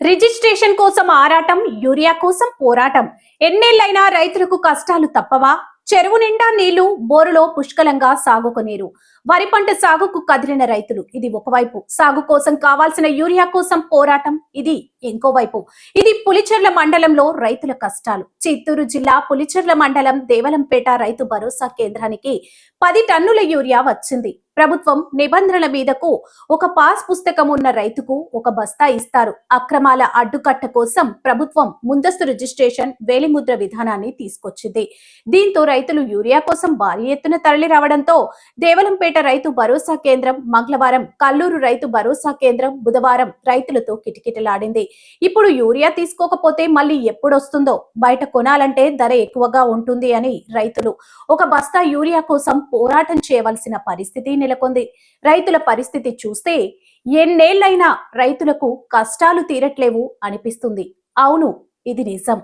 Registration కోసం ఆరాటం urea కోసం పోరాటం. ఎన్నేళ్ళైనా రైతులకు కష్టాలు తప్పవా? చెరువు నిండా నీళ్ళు బోరులో పుష్కలంగా సాగుకు నీరు వరి పంట సాగుకు కదిలిన రైతులు ఇది ఒకవైపు. సాగు కోసం కావాల్సిన యూరియా కోసం పోరాటం ఇది ఇంకోవైపు ఇది పులిచెర్ల మండలంలో రైతుల కష్టాలు. చిత్తూరు జిల్లా పులిచెర్ల మండలం దేవలంపేట రైతు భరోసా కేంద్రానికి పది టన్నుల యూరియా వచ్చింది. ప్రభుత్వం నిబంధనల మీదకు ఒక పాస్ పుస్తకం ఉన్న రైతుకు ఒక బస్తా ఇస్తారు. అక్రమాల అడ్డుకట్ట కోసం ప్రభుత్వం ముందస్తు రిజిస్ట్రేషన్ వేలిముద్ర విధానాన్ని తీసుకొచ్చింది. దీంతో రైతులు యూరియా కోసం భారీ ఎత్తున తరలి రావడంతో దేవలంపేట రైతు భరోసా కేంద్రం మంగళవారం కల్లూరు రైతు భరోసా కేంద్రం బుధవారం రైతులతో కిటకిటలాడింది. ఇప్పుడు యూరియా తీసుకోకపోతే మళ్ళీ ఎప్పుడొస్తుందో? బయట కొనాలంటే ధర ఎక్కువగా ఉంటుంది అని రైతులు. ఒక బస్తా యూరియా కోసం పోరాటం చేయవలసిన పరిస్థితి నెలకొంది. రైతుల పరిస్థితి చూస్తే ఎన్నేళ్ళైనా రైతులకు కష్టాలు తీరట్లేవు అనిపిస్తుంది. అవును ఇది నిజం.